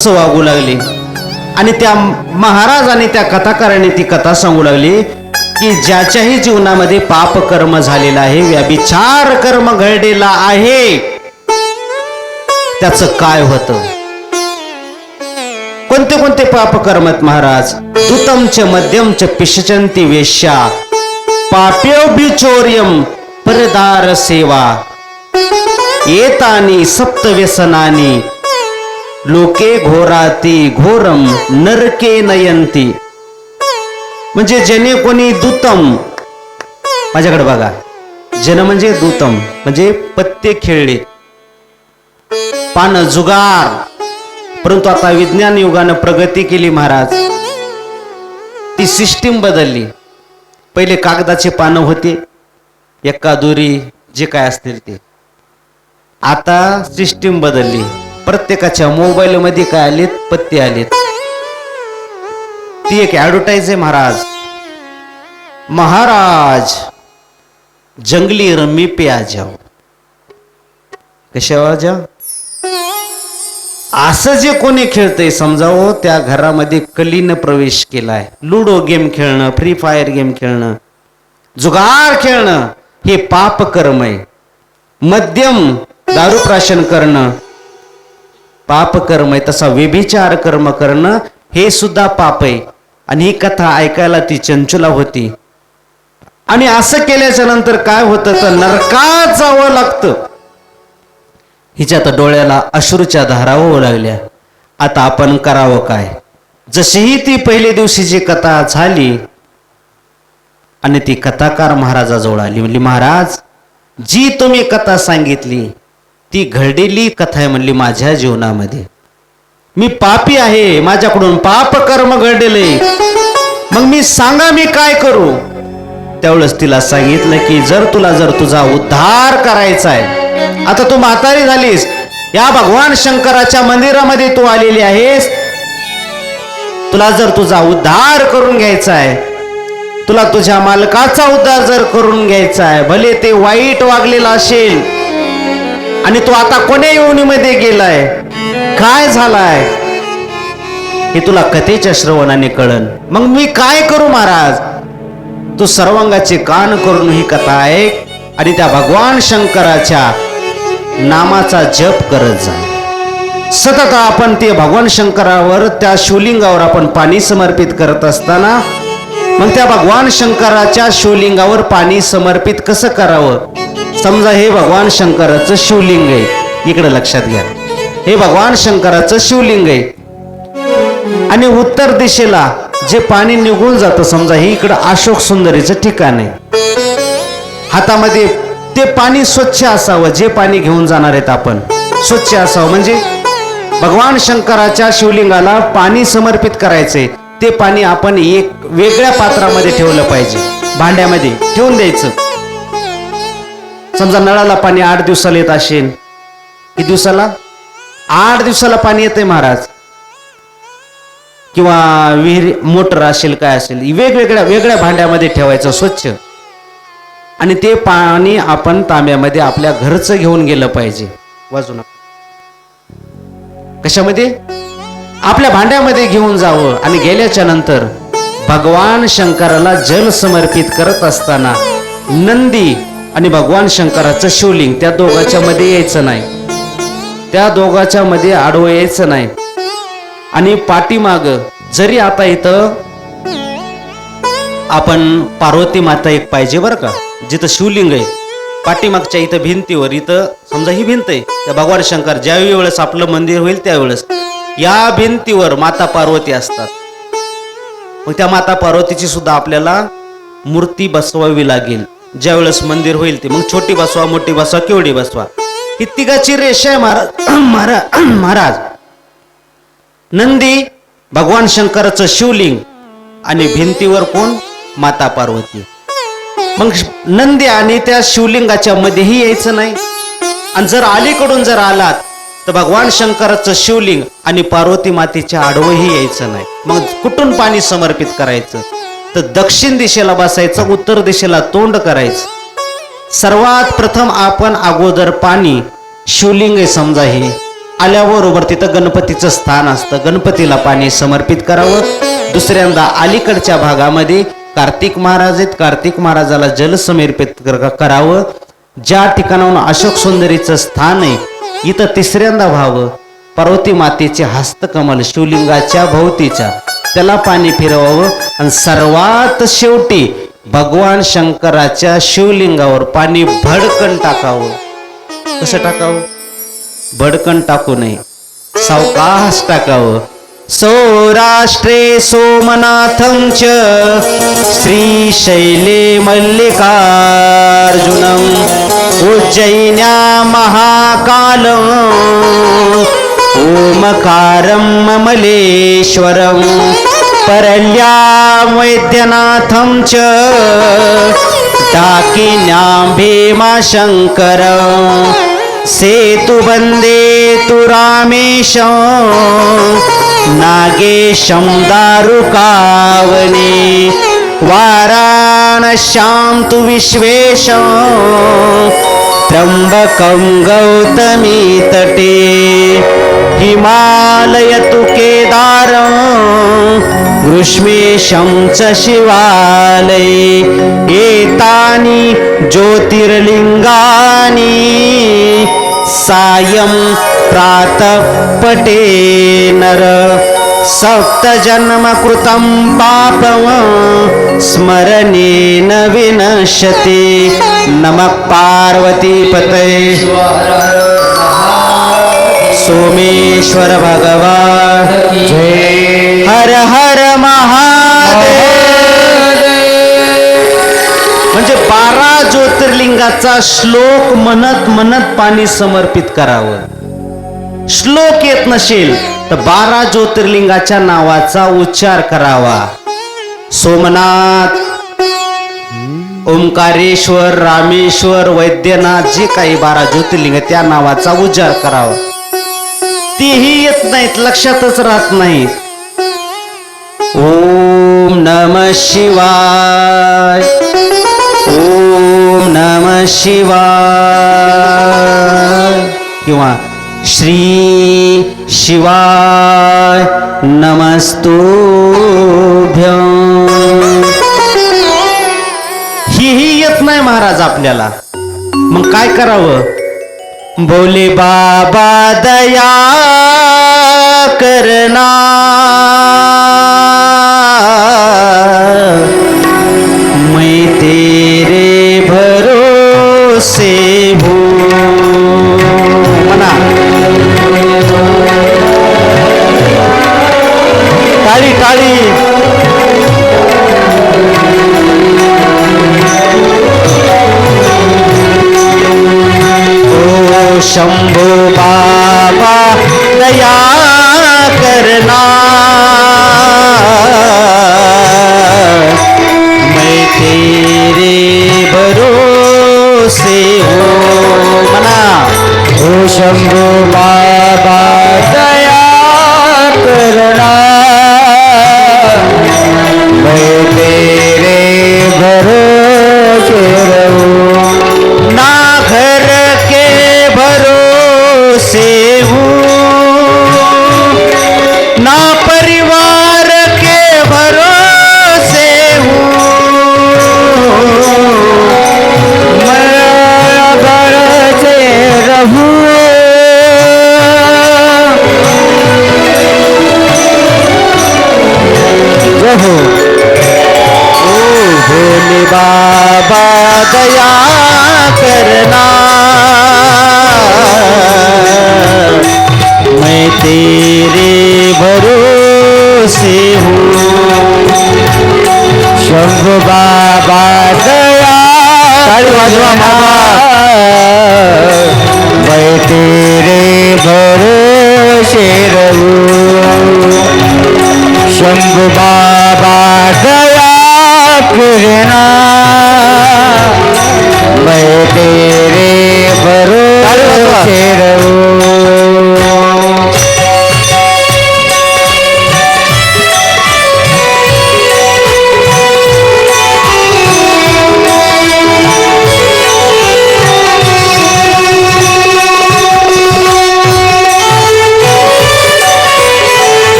असं वागू लागले. आणि त्या महाराज आणि त्या कथाकाराने ती कथा सांगू लागली की ज्याच्याही जीवनामध्ये पाप कर्म झालेला आहे व्याभिचार कर्म घडलेला आहे त्याच काय होतं? कोणते कोणते पाप कर्मत महाराज? दुतमच मध्यमच पिशचंती वेश्या पाप्योभिचोर्यम परदार सेवा येतानी सप्तव्यसनानी लोके घोराती घोरम नरके नयंती. म्हणजे जेणे कोणी दुतम माझ्याकडे बघा. जन म्हणजे दुतम म्हणजे पत्ते खेळले. पान जुगार. परंतु आता विज्ञान युगानं प्रगती केली महाराज. ती सिस्टीम बदलली. पहिले कागदाचे पानं होते एका दुरी जे काय असतील ते. आता सिस्टीम बदलली. प्रत्येकाच्या मोबाईल मध्ये काय आलेत? पत्ते आलेत. ती एक ऍडव्हर्टाईज आहे महाराज. महाराज जंगली रमी पे आ जाओ. कशावर जाओ असं जे कोणी खेळतंय समजावं हो, त्या घरामध्ये कलीनं प्रवेश केलाय. लुडो गेम खेळणं फ्री फायर गेम खेळणं जुगार खेळणं हे पाप कर्म आहे. मध्यम दारू प्राशन करणं पाप कर्म आहे तसा व्यभिचार कर्म करणं हे सुद्धा पाप आहे. आणि ही कथा ऐकायला ती चंचुला होती. आणि असं केल्याच्यानंतर काय होतं? तर नरकात जावं लागतं. हिच्या तर डोळ्याला अश्रूच्या धारा होऊ लागल्या. आता आपण करावं काय? जशीही ती पहिल्या दिवशीची कथा झाली आणि ती कथाकार महाराजाजवळ आली. म्हणली महाराज जी तुम्ही कथा सांगितली ती घडलेली कथा आहे म्हणली माझ्या जीवनामध्ये. मी पापी आहे माझ्याकडून पाप कर्म घडले. मग मी सांगा मी काय करू? त्यावेळेस तिला सांगितलं की जर तुला जर तुझा उद्धार करायचा आहे आता तू म्हातारी झालीस. या भगवान शंकराच्या मंदिरामध्ये तू आलेली आहेस. तुला जर तुझा उद्धार करून घ्यायचा आहे तुला तुझ्या मालकाचा उद्धार जर करून घ्यायचा आहे भले ते वाईट वागलेलं असेल आणि तू आता कोण्या योनीमध्ये गेलाय? काय झालाय? हे तुला कथेच्या श्रवणाने कळन. मग मी काय करू महाराज? तू सर्वांगाचे कान करून ही कथा ऐक आणि त्या भगवान शंकराच्या नामाचा जप करत जा. सतत आपण ते भगवान शंकरावर त्या शिवलिंगावर आपण पाणी समर्पित करत असताना मग त्या भगवान शंकराच्या शिवलिंगावर पाणी समर्पित कसं करावं? समजा हे भगवान शंकराचं शिवलिंग आहे. इकडे लक्षात घ्या. हे भगवान शंकराचं शिवलिंग आहे. आणि उत्तर दिशेला जे पाणी निघून जातं समजा हे इकडं अशोक सुंदरीचं ठिकाण आहे. हातामध्ये ते पाणी स्वच्छ असावं जे पाणी घेऊन जाणार आहेत आपण. स्वच्छ असावं. म्हणजे भगवान शंकराच्या शिवलिंगाला पाणी समर्पित करायचंय. ते पाणी आपण एक वेगळ्या पात्रामध्ये ठेवलं पाहिजे. भांड्यामध्ये ठेवून द्यायचं. समजा नळाला पाणी आठ दिवसाला येत असेल किती दिवसाला? आठ दिवसाला पाणी येते महाराज. किंवा विहीर मोटर असेल काय असेल वेगवेगळ्या वेगळ्या भांड्यामध्ये ठेवायचं स्वच्छ. आणि ते पाणी आपण तांब्यामध्ये आपल्या घरचं घेऊन गेलं पाहिजे. वाजून कशामध्ये? आपल्या भांड्यामध्ये घेऊन जावं. आणि गेल्याच्यानंतर भगवान शंकराला जल समर्पित करत असताना नंदी आणि भगवान शंकराचं शिवलिंग त्या दोघाच्या मध्ये यायचं नाही. त्या दोघाच्या मध्ये आडवं यायचं नाही. आणि पाठीमाग जरी आता इथं आपण पार्वती माता एक पाहिजे बरं का जिथं शिवलिंग आहे. पाठीमागच्या इथं भिंतीवर इथं समजा ही भिंत आहे त्या भगवान शंकर ज्यावेळी वेळेस आपलं मंदिर होईल त्यावेळेस या भिंतीवर माता पार्वती असतात. मग त्या माता पार्वतीची सुद्धा आपल्याला मूर्ती बसवावी लागेल. ज्यावेळेस मंदिर होईल ते मग छोटी बसवा मोठी बसवा केवढी बसवा. ही तिघाची रेषा आहे महाराज महाराज महाराज. नंदी भगवान शंकराचं शिवलिंग आणि भिंतीवर कोण? माता पार्वती. मग नंदी आणि त्या शिवलिंगाच्या मध्येही यायचं नाही. आणि जर अलीकडून जर आलात तर भगवान शंकराचं शिवलिंग आणि पार्वती मातेच्या आडवंही यायचं नाही. मग कुठून पाणी समर्पित करायचं? तर दक्षिण दिशेला बसायचं उत्तर दिशेला तोंड करायचं. सर्वात प्रथम आपण अगोदर पाणी शिवलिंग आहे समजा हे आल्याबरोबर तिथं गणपतीचं स्थान असतं. गणपतीला पाणी समर्पित करावं. दुसऱ्यांदा अलीकडच्या भागामध्ये कार्तिक महाराज आहेत. कार्तिक महाराजाला जल समर्पित करावं. ज्या ठिकाणाहून अशोक सुंदरीचं स्थान आहे इथं तिसऱ्यांदा व्हावं. पार्वती मातेचे हस्तकमल शिवलिंगाच्या भोवतीच्या. त्याला पाणी फिरवावं. आणि सर्वात शेवटी भगवान शंकराच्या शिवलिंगावर पाणी भडकन टाकावं. कसं टाकावं? भडकन टाकू नये. सावकाश टाकावं. सौराष्ट्रे सोमनाथं च श्रीशैले मल्लिकार्जुनम् उज्जैन्या महाकालम् ओमकारं ममलेश्वरं परल्या वैद्यनाथं च डाकिन्यां भीमाशङ्करम् सेतुबन्दे तु रामेशं नागेशं दारुकावने वाराणश्यां तु विश्वेशं त्र्यम्बकं गौतमी तटे हिमालय तु केदार ग्रीष्मेशं च शिवालये एतानि ज्योतिर्लिङ्गानि सायं प्रातपटे नर सप्तजन्मकृतं पापं स्मरणेन विनश्यति। नमः पार्वतीपते सोमेश्वर भगवान। जय हर हर महादेव। म्हणजे बारा ज्योतिर्लिंगाचा श्लोक म्हणत म्हणत पाणी समर्पित करावं. श्लोक येत नसेल तर बारा ज्योतिर्लिंगाच्या नावाचा उच्चार करावा. सोमनाथ ओंकारेश्वर रामेश्वर वैद्यनाथ जे काही बारा ज्योतिर्लिंग त्या नावाचा उच्चार करावा. तेही येत नाहीत लक्षातच राहत नाहीत. ओम नम शिवाय ओम नम शिवाय. किंवा श्री शिवाय नमस्तुभ्यं. ही येत नाही महाराज आपल्याला. मग काय करावं? बोले बाबा दया करना। मैं तेरे भरोसे हूँ। म्हणा टाळी टाळी शंभो बाबा दया करना